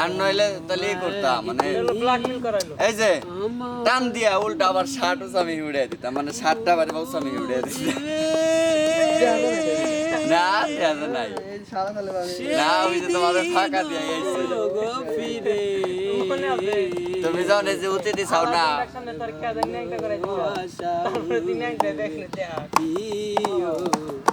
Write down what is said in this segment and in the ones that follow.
আর নইলে তাহলে করতাম মানে হলো ব্ল্যাকমেল করাইলো। এই যে টান দিয়া উল্টা আবার শার্টও আমি উড়ে দিতাম মানে শার্টটা আবার বাবু আমি উড়ে দিতাম। না দেয়া নাই। না ওই যে তোমাদের ফাঁকা দিয়ে গেছে তুমি যে না। তোর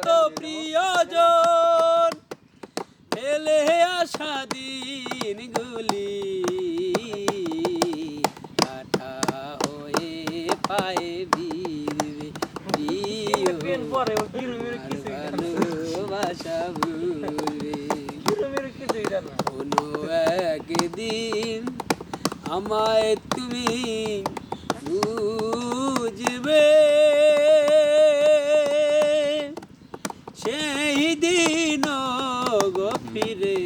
শত প্রিয়জন ফেলে আসা দিনগুলি কাটা হয়ে পায়ে। ভালোবাসা না। কোনো একদিন আমায় তুমি বুঝবে ফিরে।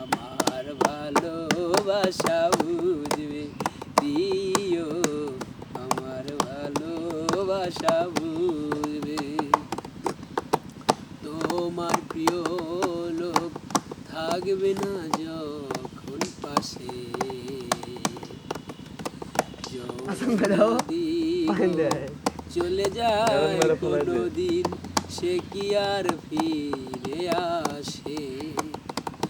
আমার ভালোবাসা বুঝবে প্রিয় আমার ভালোবাসা বুঝবে। তোমার প্রিয় লোক থাকবে না যখন পাশে। চলে যায় কোনোদিন। সে কি আর ফিরে আসে?